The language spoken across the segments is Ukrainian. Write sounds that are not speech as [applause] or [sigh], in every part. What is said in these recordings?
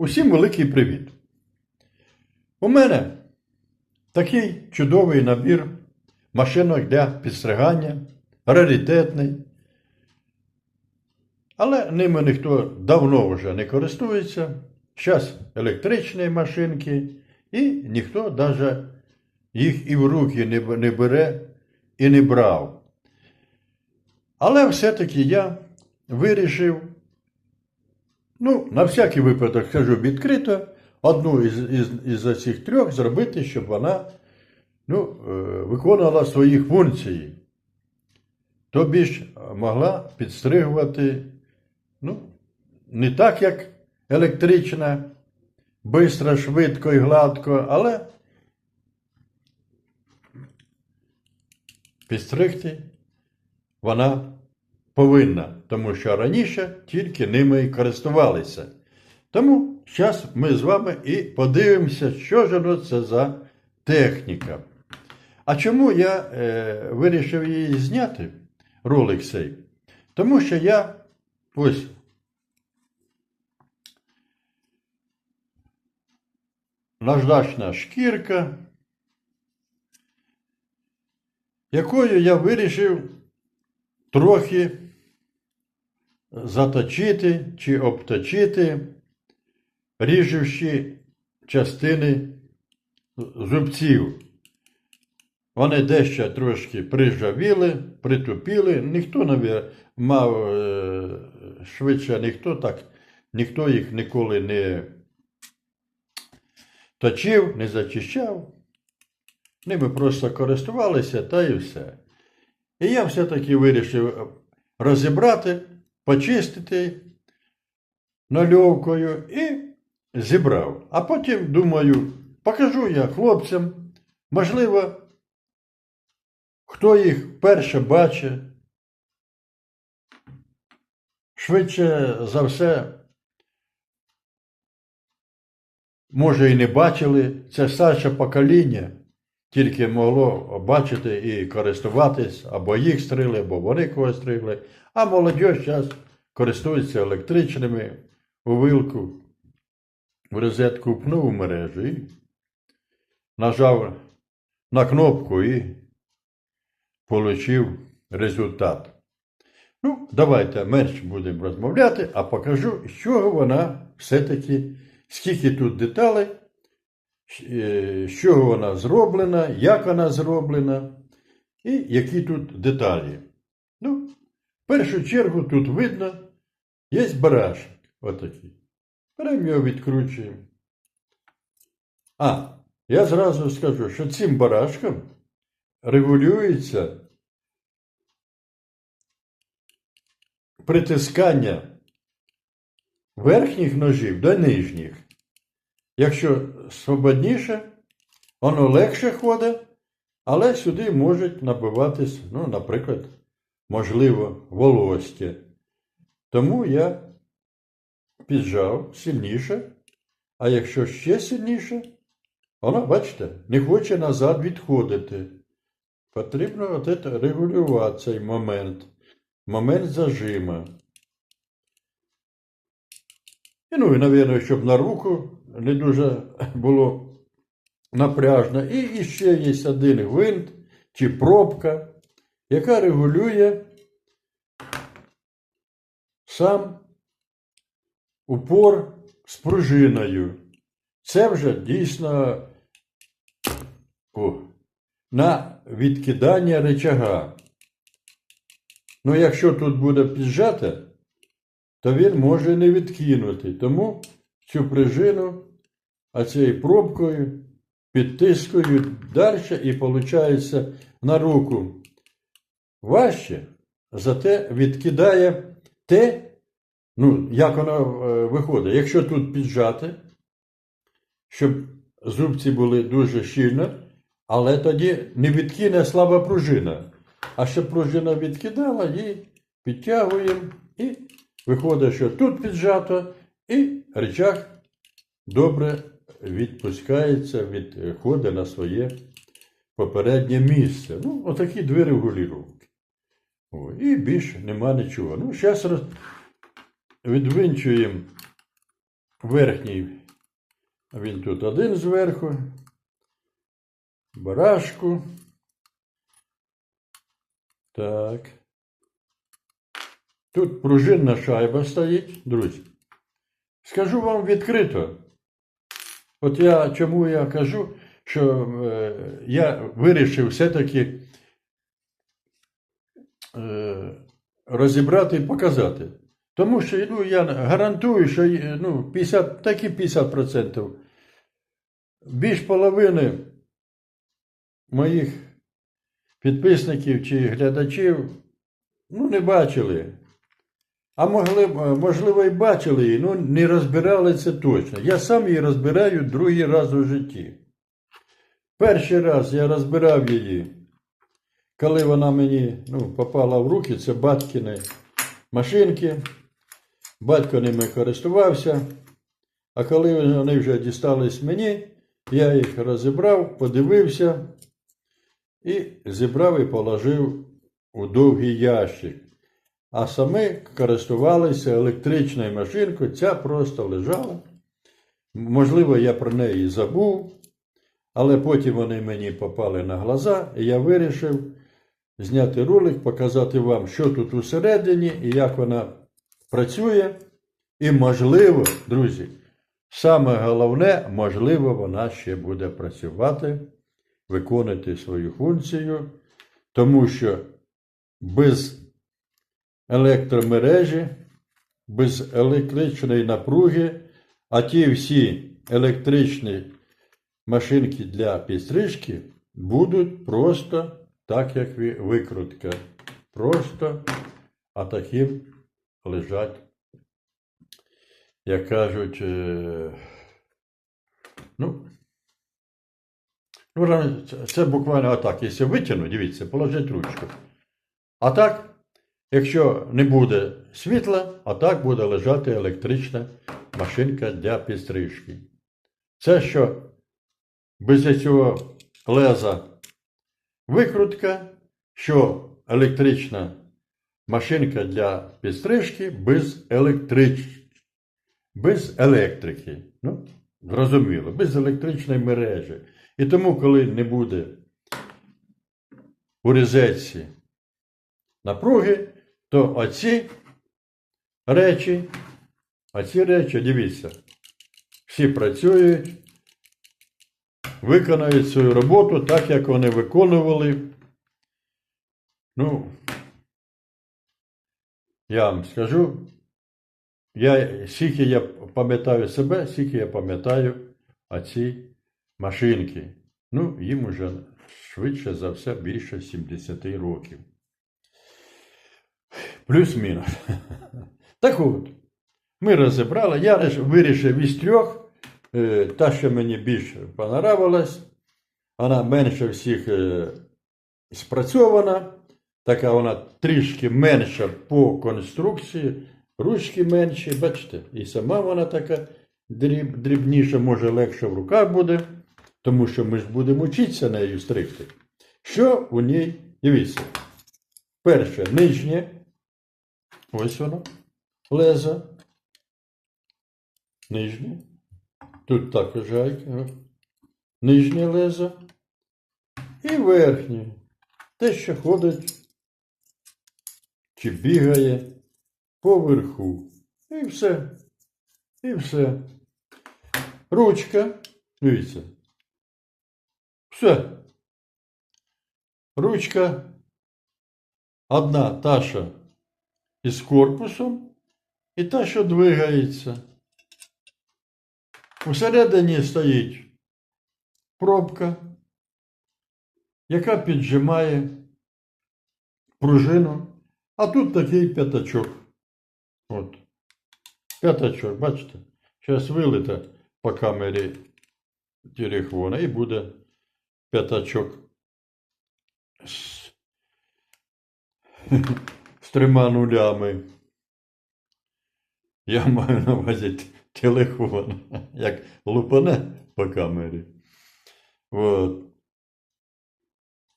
Усім великий привіт! У мене такий чудовий набір машинок для підстригання, раритетний. Але ними ніхто давно вже не користується. Зараз електричні машинки, і ніхто навіть їх і в руки не бере і не брав. Але все-таки я вирішив Ну, на всякий випадок скажу відкрито, одну із, із, із цих трьох зробити, щоб вона ну, е, виконувала свої функції. Тобі ж могла підстригувати, ну, не так, як електрична, швидко, швидко і гладко, але підстригти вона повинна, тому що раніше тільки ними і користувалися. Тому зараз ми з вами і подивимося, що ж це за техніка. А чому я е, вирішив її зняти, ролик цей? Тому що я ось наждачна шкірка, якою я вирішив трохи заточити чи обточити ріжучі частини зубців. Вони дещо трошки прижавіли, притупіли. Ніхто не мав е, швидше, ніхто так, ніхто їх ніколи не точив, не зачищав. Ними просто користувалися та і все. І я все-таки вирішив розібрати, почистити нальовкою і зібрав. А потім, думаю, покажу я хлопцям, можливо, хто їх вперше бачить. Швидше за все, може і не бачили, це старше покоління тільки могло бачити і користуватись, або їх стригли, або вони когось стригли. А молодь зараз користується електричними у вилку, в розетку пнув у мережу і нажав на кнопку і отримав результат. Ну, давайте менше будемо розмовляти, а покажу, з чого вона все-таки, скільки тут деталей з чого вона зроблена, як вона зроблена, і які тут деталі. Ну, в першу чергу тут видно, є барашок. Отакий. Беремо його відкручуємо. А, я зразу скажу, що цим барашком регулюється притискання верхніх ножів до нижніх. Якщо свободніше, воно легше ходить, але сюди можуть набиватись, ну, наприклад, можливо, волосся. Тому я піджав сильніше, а якщо ще сильніше, воно, бачите, не хоче назад відходити. Потрібно от це регулювати цей момент, момент зажима. І, ну, і, мабуть, щоб на руку не дуже було напряжно. І, ще є один гвинт чи пробка, яка регулює сам упор з пружиною. Це вже дійсно о, на відкидання речага. Ну, якщо тут буде піджати, то він може не відкинути. Тому цю пружину, а цією пробкою підтискую далі і виходить на руку важче, зате відкидає те, ну, як воно е, виходить. Якщо тут піджати, щоб зубці були дуже щільно, але тоді не відкине слаба пружина. А щоб пружина відкидала, її підтягуємо і виходить, що тут піджато, і речах добре відпускається, відходить на своє попереднє місце. Ну, отакі дві. О, і більше нема нічого. Ну, зараз роз... відвинчуємо верхній, він тут один зверху, барашку. Так. Тут пружинна шайба стоїть, друзі. Скажу вам відкрито. От я чому я кажу, що е, я вирішив все-таки е, розібрати і показати. Тому що ну, я гарантую, що е, ну, 50, такі 50%. Більш половини моїх підписників чи глядачів ну, не бачили. А могли, можливо, і бачили її, ну не розбирали це точно. Я сам її розбираю другий раз у житті. Перший раз я розбирав її, коли вона мені ну, попала в руки, це батькіни машинки. Батько ними користувався. А коли вони вже дістались мені, я їх розібрав, подивився і зібрав і положив у довгий ящик. А саме користувалися електричною машинкою, ця просто лежала. Можливо, я про неї забув, але потім вони мені попали на глаза, і я вирішив зняти ролик, показати вам, що тут усередині і як вона працює. І можливо, друзі, саме головне, можливо, вона ще буде працювати, виконувати свою функцію, тому що без електромережі, без електричної напруги, а ті всі електричні машинки для підстрижки будуть просто так, як викрутка. Просто а таким лежать, як кажуть, е, ну, ну, це- буквально отак. Якщо витягнути, дивіться, положить ручку. А так, якщо не буде світла, а так буде лежати електрична машинка для підстрижки. Це що без цього леза викрутка, що електрична машинка для підстрижки без електрич... без електрики. Ну, зрозуміло, без електричної мережі. І тому, коли не буде у розетці напруги, то оці речі, оці речі, дивіться, всі працюють, виконають свою роботу так, як вони виконували. Ну, я вам скажу, я, скільки я пам'ятаю себе, скільки я пам'ятаю оці машинки. Ну, їм уже швидше за все більше 70 років. Плюс-мінус. Так от, ми розібрали, я вирішив із трьох, е, та, що мені більше понравилась, вона менше всіх е, спрацьована, така вона трішки менша по конструкції, ручки менші, бачите, і сама вона така дріб, дрібніша, може легше в руках буде, тому що ми ж будемо вчитися нею стригти. Що у ній, дивіться, перше, нижнє, ось воно, лезо, нижнє, тут також гайка, нижнє лезо і верхнє, те, що ходить чи бігає поверху. І все. І все. Ручка. Дивіться. Все. Ручка. Одна та, що із корпусом, і та, що двигається. Усередині стоїть пробка, яка піджимає пружину. А тут такий п'ятачок. От. П'ятачок, бачите? Зараз вилите по камері телефона і буде п'ятачок з, трьома нулями. Я маю на увазі телефон, [laughs] як лупане по камері. От.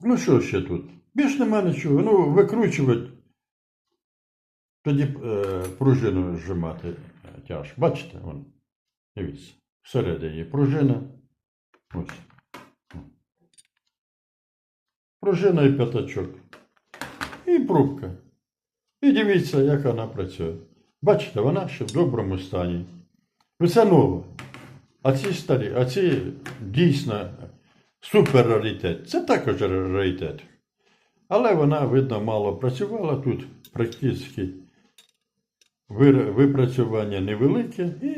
Ну, що ще тут? Більш нема нічого. Ну, викручувати. Тоді е, пружину зжимати е, тяжко. Бачите? Вон. Дивіться, всередині пружина. Ось. Пружина і п'ятачок. І пробка. І дивіться, як вона працює. Бачите, вона ще в доброму стані. Це нова. А ці старі, а ці дійсно супер раритет. Це також раритет. Але вона, видно, мало працювала тут практично випрацювання невелике і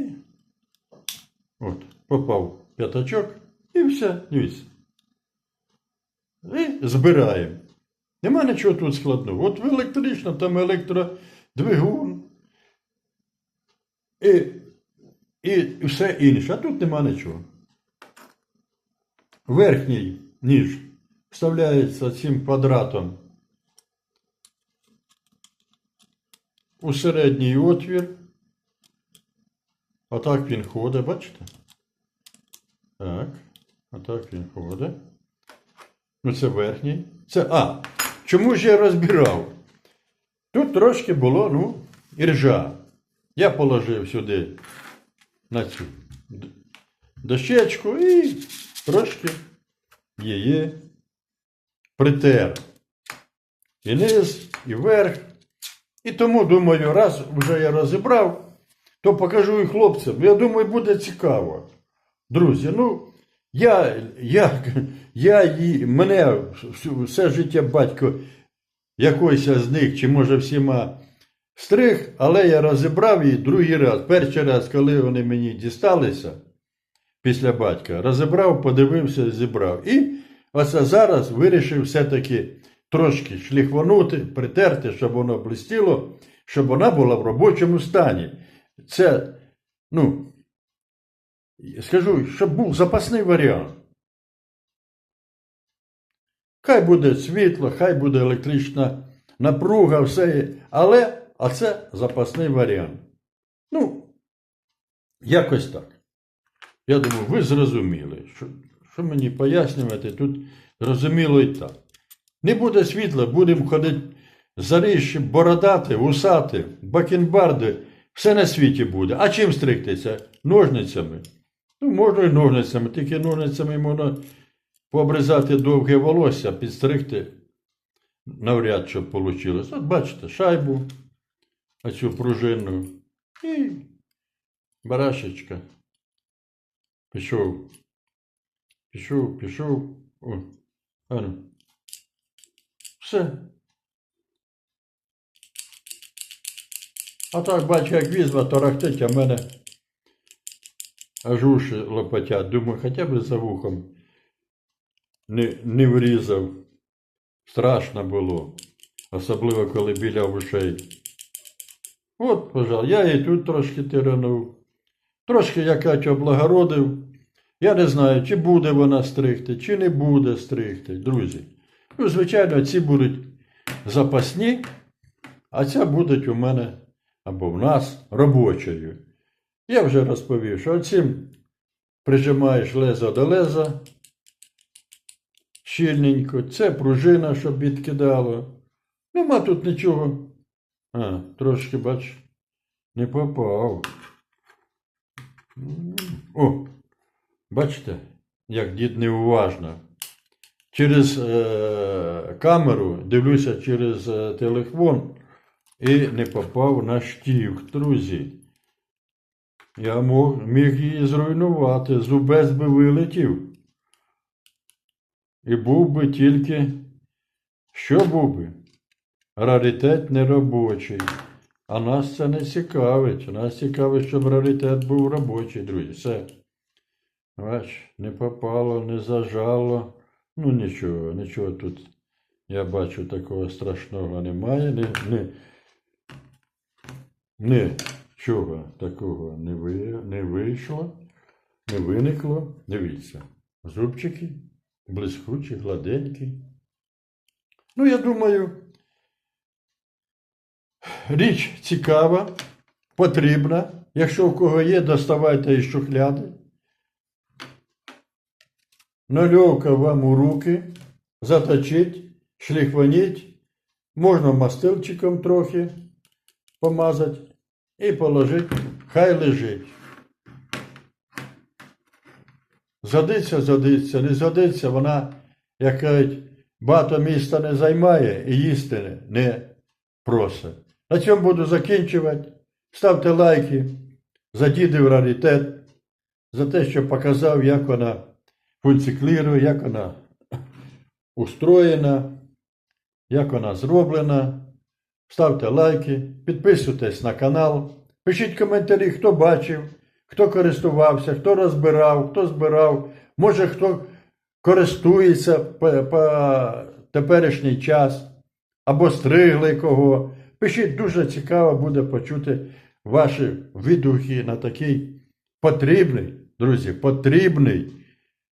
от, попав п'ятачок і все, дивіться. І збираємо. Нема нічого тут складного. От в електрично, там електродвигун. І, і все інше. А тут нема нічого. Верхній ніж вставляється цим квадратом у середній отвір. Отак він ходить, бачите? Так, отак він ходить. Ну, це верхній. Це. А, чому ж я розбирав? Тут трошки було, ну, іржа. Я положив сюди на цю дощечку і трошки її притер. І низ, і верх. І тому, думаю, раз вже я розібрав, то покажу і хлопцям. Я думаю, буде цікаво. Друзі, ну, я, я, я і- мене все життя батько якийсь з них, чи може всіма стриг, але я розібрав її другий раз. Перший раз, коли вони мені дісталися після батька, розібрав, подивився, зібрав. І оце зараз вирішив все-таки трошки шліхванути, притерти, щоб воно блистіло, щоб вона була в робочому стані. Це, ну, скажу, щоб був запасний варіант. Хай буде світло, хай буде електрична напруга, все. Але, а це запасний варіант. Ну, якось так. Я думаю, ви зрозуміли, що, що мені пояснювати, тут зрозуміло і так. Не буде світла, будемо ходити заріжі, бородати, усати, бакенбарди, все на світі буде. А чим стригтися? Ножницями. Ну, можна і ножницями, тільки ножницями можна пообрізати довге волосся, підстригти. Навряд щоб вийшло. От бачите, шайбу, оцю пружину і барашечка. Пішов. Пішов, пішов. О, ану. Все. А так бачу, як візьме, торохтить, а мене аж уші лопотять. Думаю, хоча б за вухом не, не врізав. Страшно було. Особливо, коли біля ушей. От, пожалуй, я і тут трошки тиранув. Трошки я Катю облагородив. Я не знаю, чи буде вона стригти, чи не буде стригти, друзі. Ну, звичайно, ці будуть запасні, а ця буде у мене або в нас робочою. Я вже розповів, що цим прижимаєш лезо до леза щільненько, це пружина, щоб відкидало. Нема тут нічого. А, трошки, бач, не попав. О, бачите, як дід неуважно. Через е, камеру дивлюся через е, телефон і не попав на штів, друзі. Я мог, міг її зруйнувати, зубець би вилетів. І був би тільки, що був би? Раритет неробочий. А нас це не цікавить. Нас цікавить, щоб раритет був робочий, друзі. Все. Бач, не попало, не зажало. Ну нічого, нічого тут. Я бачу такого страшного немає. Не, не, нічого такого не, ви, не вийшло, не виникло. Дивіться. Зубчики блискучі, гладенькі. Ну, я думаю, річ цікава, потрібна. Якщо у кого є, доставайте із шухляди. Нальовка вам у руки, заточить, шліхваніть, можна мастилчиком трохи помазати і положити, хай лежить. Згодиться, згодиться, не згодиться, вона, як кажуть, багато міста не займає і їсти не просить. На цьому буду закінчувати. Ставте лайки за дідів раритет, за те, що показав, як вона функціклірує, як вона устроєна, як вона зроблена. Ставте лайки, підписуйтесь на канал, пишіть коментарі, хто бачив, хто користувався, хто розбирав, хто збирав, може хто користується по, теперішній час, або стригли кого. Пишіть, дуже цікаво буде почути ваші відгуки на такий потрібний, друзі, потрібний.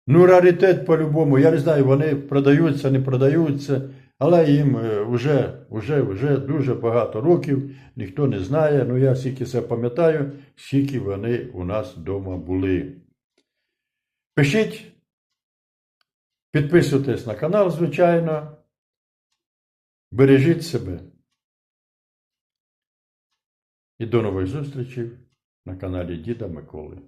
Ну, раритет по-любому. Я не знаю, вони продаються, не продаються, але їм е, вже, вже, вже дуже багато років, ніхто не знає. Ну, я скільки це пам'ятаю, скільки вони у нас вдома були. Пишіть, підписуйтесь на канал, звичайно. Бережіть себе. І до нових зустрічей на каналі Діда Миколи.